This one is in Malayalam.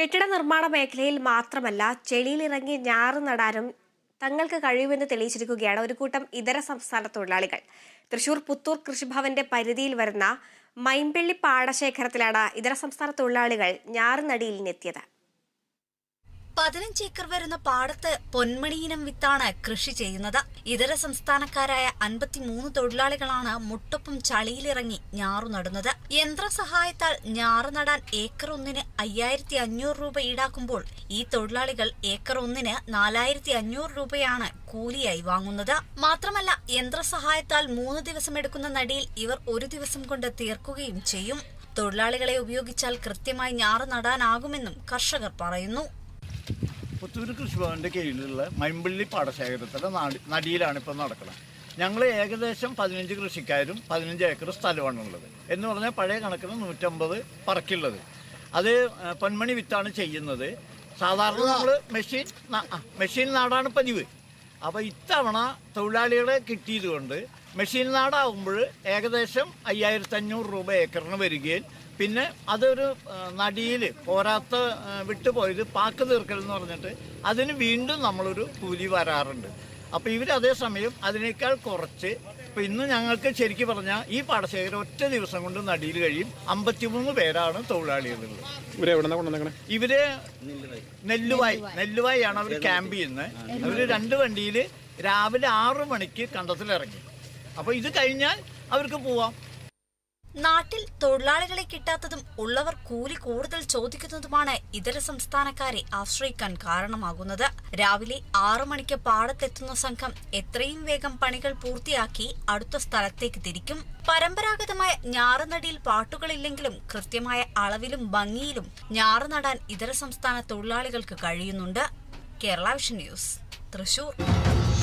കെട്ടിട നിർമ്മാണ മേഖലയിൽ മാത്രമല്ല ചെളിയിലിറങ്ങി ഞാറ് നടാനും തങ്ങൾക്ക് കഴിയുമെന്ന് തെളിയിച്ചിരിക്കുകയാണ് ഒരു കൂട്ടം ഇതര സംസ്ഥാന തൊഴിലാളികൾ. തൃശൂർ പുത്തൂർ കൃഷിഭവന്റെ പരിധിയിൽ വരുന്ന മൈമ്പള്ളി പാടശേഖരത്തിലാണ് ഇതര സംസ്ഥാന തൊഴിലാളികൾ ഞാറ് നടിയിലിനെത്തിയത്. പതിനഞ്ച് ഏക്കർ വരുന്ന പാടത്ത് പൊന്മണിയിനം വിത്താണ് കൃഷി ചെയ്യുന്നത്. ഇതര സംസ്ഥാനക്കാരായ അൻപത്തിമൂന്ന് തൊഴിലാളികളാണ് മുട്ടൊപ്പം ചളിയിലിറങ്ങി ഞാറു നടുന്നത്. യന്ത്രസഹായത്താൽ ഞാറ് നടാൻ ഏക്കർ ഒന്നിന് അയ്യായിരത്തി അഞ്ഞൂറ് രൂപ ഈടാക്കുമ്പോൾ ഈ തൊഴിലാളികൾ ഏക്കർ ഒന്നിന് നാലായിരത്തി അഞ്ഞൂറ് രൂപയാണ് കൂലിയായി വാങ്ങുന്നത്. മാത്രമല്ല യന്ത്രസഹായത്താൽ മൂന്ന് ദിവസം എടുക്കുന്ന നടിയിൽ ഇവർ ഒരു ദിവസം കൊണ്ട് തീർക്കുകയും ചെയ്യും. തൊഴിലാളികളെ ഉപയോഗിച്ചാൽ കൃത്യമായി ഞാറ് നടാനാകുമെന്നും കർഷകർ പറയുന്നു. പുത്തൂർ കൃഷിഭവന്റെ കീഴിലുള്ള മൈമ്പള്ളി പാടശേഖരത്തിന്റെ നാടി നടിയിലാണ് ഇപ്പോൾ നടക്കുന്നത്. ഞങ്ങൾ ഏകദേശം പതിനഞ്ച് കൃഷിക്കാരും പതിനഞ്ച് ഏക്കർ സ്ഥലമാണുള്ളത് എന്ന് പറഞ്ഞാൽ പഴയ കണക്കിന് നൂറ്റമ്പത് പറക്കുള്ളത്. അത് പൊന്മണി വിത്താണ് ചെയ്യുന്നത്. സാധാരണ നമ്മൾ മെഷീൻ മെഷീൻ നാടാണ് പതിവ്. അപ്പോൾ ഇത്തവണ തൊഴിലാളികളെ കിട്ടിയതുകൊണ്ട് മെഷീൻ നാടാവുമ്പോൾ ഏകദേശം അയ്യായിരത്തി അഞ്ഞൂറ് രൂപ ഏക്കറിന് വരികയും പിന്നെ അതൊരു നടിയിൽ പോരാത്ത വിട്ടുപോയത് പാക്ക് തീർക്കൽ എന്ന് പറഞ്ഞിട്ട് അതിന് വീണ്ടും നമ്മളൊരു കൂലി വരാറുണ്ട്. അപ്പോൾ ഇവർ അതേസമയം അതിനേക്കാൾ കുറച്ച് ഇപ്പം ഇന്ന് ഞങ്ങൾക്ക് ശരിക്കും പറഞ്ഞാൽ ഈ പാടശേഖരം ഒറ്റ ദിവസം കൊണ്ട് നടിയിൽ കഴിയും. അമ്പത്തിമൂന്ന് പേരാണ് തൊഴിലാളികളുള്ളത്. ഇവരെ എവിടെ നിന്നാണ് കൊണ്ടുവന്നേക്കണേ? ഇവർ നെല്ലുവായി ആണ് അവർ ക്യാമ്പ് ചെയ്യുന്നത്. അവർ രണ്ട് വണ്ടിയിൽ രാവിലെ ആറു മണിക്ക് കണ്ടത്തിലിറങ്ങി. അപ്പൊ ഇത് കഴിഞ്ഞാൽ അവർക്ക് പോവാം. നാട്ടിൽ തൊഴിലാളികളെ കിട്ടാത്തതും ഉള്ളവർ കൂലി കൂടുതൽ ചോദിക്കുന്നതുമാണ് ഇതര സംസ്ഥാനക്കാരെ ആശ്രയിക്കാൻ കാരണമാകുന്നത്. രാവിലെ ആറു മണിക്ക് പാടത്തെത്തുന്ന സംഘം എത്രയും വേഗം പണികൾ പൂർത്തിയാക്കി അടുത്ത സ്ഥലത്തേക്ക് തിരിക്കും. പരമ്പരാഗതമായ ഞാറുനടിയിൽ പാട്ടുകളില്ലെങ്കിലും കൃത്യമായ അളവിലും ഭംഗിയിലും ഞാറ് നടാൻ ഇതര സംസ്ഥാന തൊഴിലാളികൾക്ക് കഴിയുന്നുണ്ട്. Kerala vision news Thrissur.